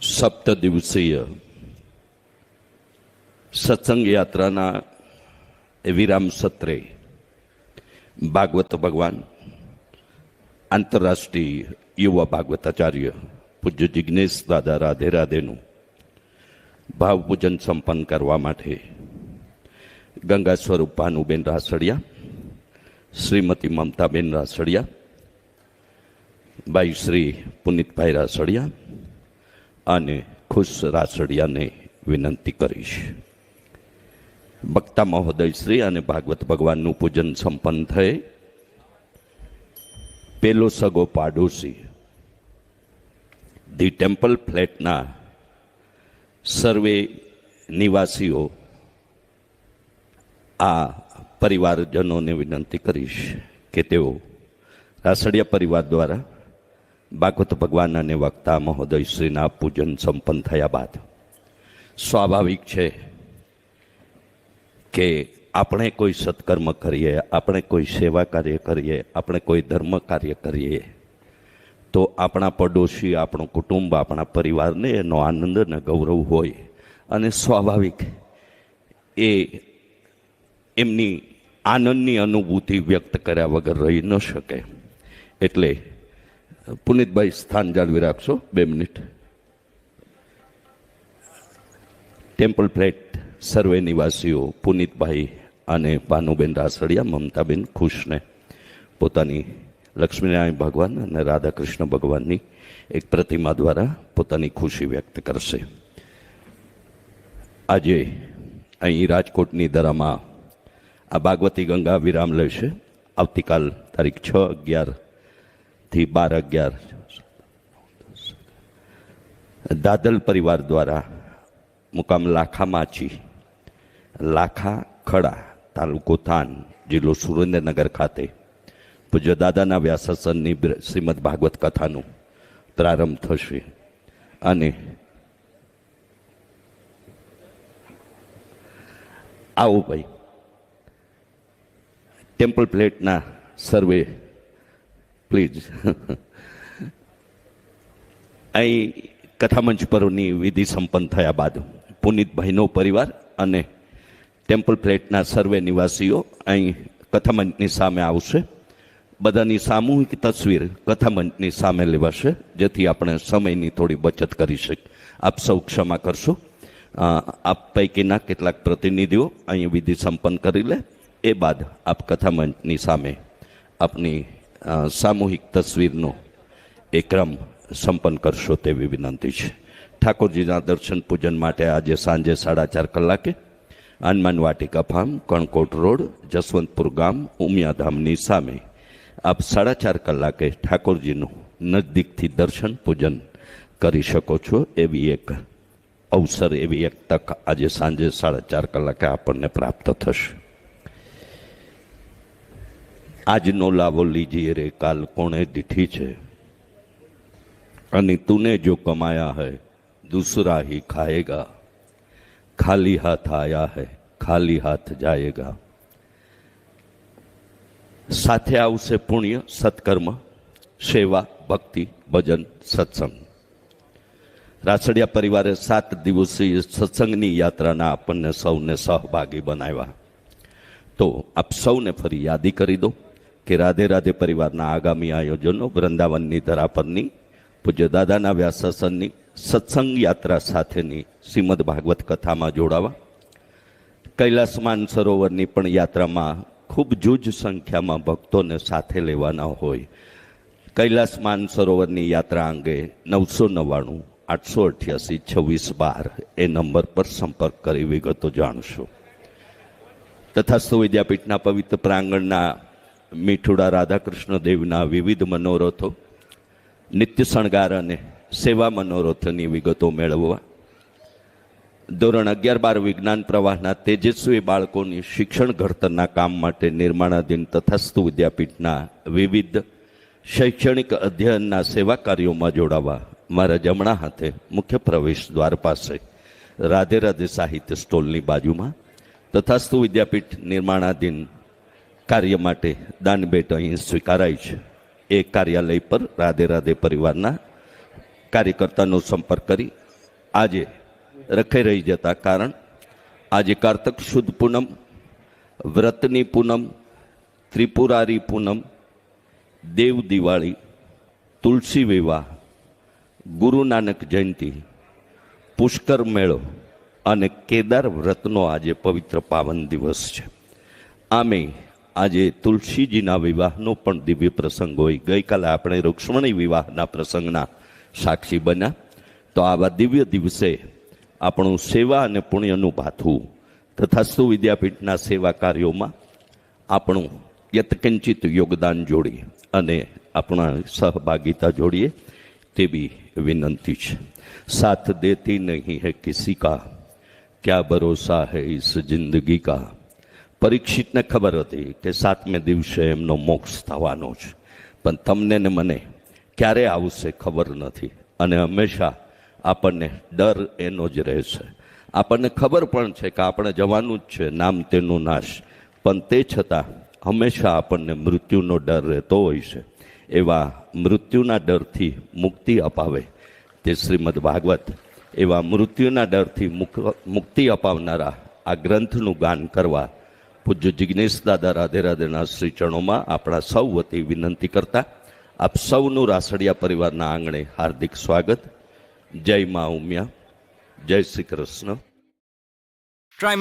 સપ્ત દિવસીય સત્સંગ યાત્રાના વિરામ સત્રે ભાગવત ભગવાન આંતરરાષ્ટ્રીય યુવા ભાગવતાચાર્ય પૂજ્ય જિજ્ઞેશ દાદા રાધે રાધેનું ભાવપૂજન સંપન્ન કરવા માટે ગંગા સ્વરૂપ ભાનુબેન રાસડિયા, શ્રીમતી મમતાબેન રાસડિયા ભાઈ શ્રી પુનિતભાઈ રાસડિયા અને ખુશ રાસડિયાને વિનંતી કરીશ. વક્તા મહોદય શ્રી અને ભાગવત ભગવાનનું પૂજન સંપન્ન થયે. પેલો સગો પાડોશી, ધી ટેમ્પલ ફ્લેટના સર્વે નિવાસીઓ, આ પરિવારજનોને વિનંતી કરીશ કે તેઓ રાસડિયા પરિવાર દ્વારા ભાગવત ભગવાન અને વક્તા મહોદયશ્રીના પૂજન સંપન્ન થયા બાદ. સ્વાભાવિક છે કે આપણે કોઈ સત્કર્મ કરીએ, આપણે કોઈ સેવા કાર્ય કરીએ, આપણે કોઈ ધર્મ કાર્ય કરીએ, તો આપણા પડોશી, આપણું કુટુંબ, આપણા પરિવારને એનો આનંદ અને ગૌરવ હોય. અને સ્વાભાવિક એ એમની આનંદની અનુભૂતિ વ્યક્ત કર્યા વગર રહી ન શકે. એટલે પુનિતભાઈ સ્થાન જાળવી રાખશો બે મિનિટ. ટેમ્પલ ફ્લેટ સર્વે નિવાસીઓ પુનિતભાઈ અને ભાનુબેન રાસડિયા, મમતાબેન ખુશને. પોતાની લક્ષ્મીનારાયણ ભગવાન અને રાધાકૃષ્ણ ભગવાનની એક પ્રતિમા દ્વારા પોતાની ખુશી વ્યક્ત કરશે. આજે અહીં રાજકોટની દરામાં આ ભાગવતી ગંગા વિરામ લેશે. આવતીકાલ તારીખ છ અગિયારથી બાર અગિયાર. દાદલ પરિવાર દ્વારા મુકામ લાખા માછી, લાખા ખડા, તાલુકો થાન, જિલ્લો સુરેન્દ્રનગર ખાતે પૂજ્ય દાદાના વ્યાસાસનની શ્રીમદ ભાગવત કથાનું પ્રારંભ થશે. અને આવો ભાઈ, ટેમ્પલ પ્લેટના સર્વે પ્લીઝ અહીં કથામંચ પરની વિધિ સંપન્ન થયા બાદ પુનિતભાઈનો પરિવાર અને ટેમ્પલ પ્લેટના સર્વે નિવાસીઓ અહીં કથામંચની સામે આવશે. બધાની સામૂહિક તસવીર કથામંચની સામે લેવાશે, જેથી આપણે સમયની થોડી બચત કરી શકીએ આપ સૌ ક્ષમા કરશો. આપ પૈકીના કેટલાક પ્રતિનિધિઓ અહીં વિધિ સંપન્ન કરી લે. એ બાદ આપ કથામંચની સામે આપની સામૂહિક તસવીરનો એ ક્રમ સંપન્ન કરશો તેવી વિનંતી છે. ઠાકોરજીના દર્શન પૂજન માટે આજે સાંજે સાડા ચાર કલાકે હનુમાન વાટિકા ફાર્મ, કણકોટ રોડ, જસવંતપુર ગામ, ઉમિયાધામની સામે આપ સાડા ચાર કલાકે ઠાકોરજીનું નજદીકથી દર્શન પૂજન કરી શકો છો એવી એક અવસર, એવી એક તક આજે સાંજે સાડા ચાર કલાકે આપણને પ્રાપ્ત થશે. આજનો લાવો લીજીએ રે કાલ કોણે દીઠી છે અને तूने जो कमाया है दूसरा ही खाएगा खाली हाथ आया है खाली हाथ जाएगा સાથે આવશે પુણ્ય સત્કર્મ સેવા ભક્તિ ભજન સત્સંગ રાસડિયા પરિવારે સાત દિવસીય સત્સંગની યાત્રાના આપણને સૌને સહભાગી બનાવ્યા તો આપ સૌને ફરી યાદી કરી દો કે રાધે રાધે પરિવારના આગામી આયોજનો વૃંદાવનની ધરા પરની, પૂજ્ય દાદાના વ્યાસાસનની સત્સંગ યાત્રા સાથેની શ્રીમદ ભાગવત કથામાં જોડાવા. કૈલાસ માન સરોવરની પણ યાત્રામાં ખૂબ જૂજ સંખ્યામાં ભક્તોને સાથે લેવાના હોય. કૈલાસ માન સરોવરની યાત્રા અંગે નવસો નવ્વાણું, આઠસો અઠ્યાસી, છવ્વીસ બાર એ નંબર પર સંપર્ક કરી વિગતો જાણશો. તથાસ્તુ વિદ્યાપીઠના પવિત્ર પ્રાંગણના મીઠુડા રાધાકૃષ્ણ દેવના વિવિધ મનોરથો, નિત્ય શણગાર અને સેવા મનોરથની વિગતો મેળવવા. ધોરણ અગિયાર બાર વિજ્ઞાન પ્રવાહના તેજસ્વી બાળકોની શિક્ષણ ઘડતરના કામ માટે નિર્માણાધીન તથાસ્તુ વિદ્યાપીઠના વિવિધ શૈક્ષણિક અધ્યયનના સેવા કાર્યોમાં જોડાવા મારા જમણા હાથે મુખ્ય પ્રવેશ દ્વાર પાસે રાધે રાધે સાહિત્ય સ્ટોલની બાજુમાં તથાસ્તુ વિદ્યાપીઠ નિર્માણાધીન કાર્ય માટે દાનભેટ અહીં સ્વીકારાય છે. એ કાર્યાલય પર રાધે રાધે પરિવારના કાર્યકર્તાનો સંપર્ક કરી આજે રખાઈ રહી જતા કારણ આજે કારતક શુદ્ધ પૂનમ, વ્રતની પૂનમ, ત્રિપુરારી પૂનમ, દેવ દિવાળી, તુલસી વિવાહ, ગુરુ નાનક જયંતિ, પુષ્કર મેળો અને કેદાર વ્રતનો આજે પવિત્ર પાવન દિવસ છે. આમે આજે તુલસીજીના વિવાહનો પણ દિવ્ય પ્રસંગ હોય. ગઈકાલે આપણે રૂક્ષ્મણી વિવાહના પ્રસંગના સાક્ષી બન્યા. તો આવા દિવ્ય દિવસે આપણું સેવા અને પુણ્યનું ભાથવું તથા સ્તુ વિદ્યાપીઠના સેવા કાર્યોમાં આપણું યત્કંચિત યોગદાન જોડીએ અને આપણા સહભાગિતા જોડીએ તેવી વિનંતી છે. સાથ દેતી નહીં હૈ કિસી કા? ક્યા ભરોસા હૈ ઇસ જિંદગી કા? પરીક્ષિતને ખબર હતી કે સાતમે દિવસે એમનો મોક્ષ થવાનો છે. પણ તમને ને મને ક્યારે આવશે ખબર નથી. અને હંમેશા આપણને ડર એનો જ રહેશે. આપણને ખબર પણ છે કે આપણે જવાનું જ છે, નામ તેનું નાશ. પણ તે છતાં હંમેશા આપણને મૃત્યુનો ડર રહેતો હોય છે. એવા મૃત્યુના ડરથી મુક્તિ અપાવે તે શ્રીમદ ભાગવત. એવા મૃત્યુના ડરથી મુક- મુક્તિ અપાવનારા આ ગ્રંથનું ગાન કરવા પૂજ્ય જિજ્ઞેશ દાદા રાધે રાધેના શ્રી ચરણોમાં આપણા સૌ વતી વિનંતી કરતા આપ સૌનું રાસડિયા પરિવારના આંગણે હાર્દિક સ્વાગત. જય મા ઉમિયા. જય શ્રી કૃષ્ણ. ટ્રાય